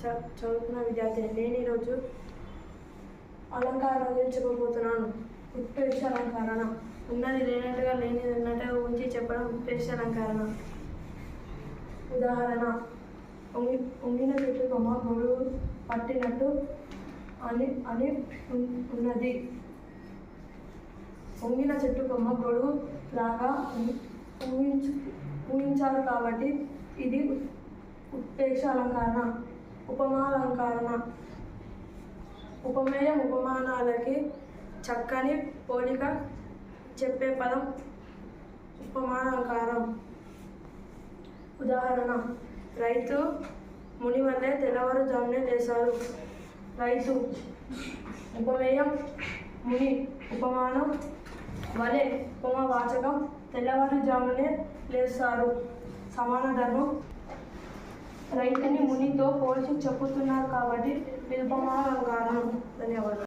చ- చదువుతున్న విద్యార్థి నేను ఈరోజు అలంకారం గురించి చెప్పబోతున్నాను ఉత్ప్రేక్ష అలంకరణ. ఉన్నది లేనట్టుగా లేని ఉన్నట్టుగా ఉంచి చెప్పడం ఉత్ప్రేక్ష అలంకరణ. ఉదాహరణ ఉంగి ఉమ్మిన చెట్టు కొమ్మ గొడుగు పట్టినట్టు అని అని ఉన్నది. వంగిన చెట్టు కొమ్మ గొడుగు లాగా ఊహించు ఊహించారు కాబట్టి ఇది ఉత్- ఉత్ప్రేక్ష ఉపమాలంకరణ ఉపమేయం ఉపమానాలకి చక్కని పోలిక చెప్పే పదం ఉపమాలంకారం. ఉదాహరణ రైతు ముని వల్లే తెల్లవారుజామునే లేచారు రైతు ఉపమేయం ముని ఉపమానం వలె ఉపమవాచకం తెల్లవారుజామునే లేస్తారు సమాన ధర్మం రైతుని మునితో పోల్చి చెప్పుతున్నారు కాబట్టి ఇది ఉపమాలంకారం ధన్యవాదాలు.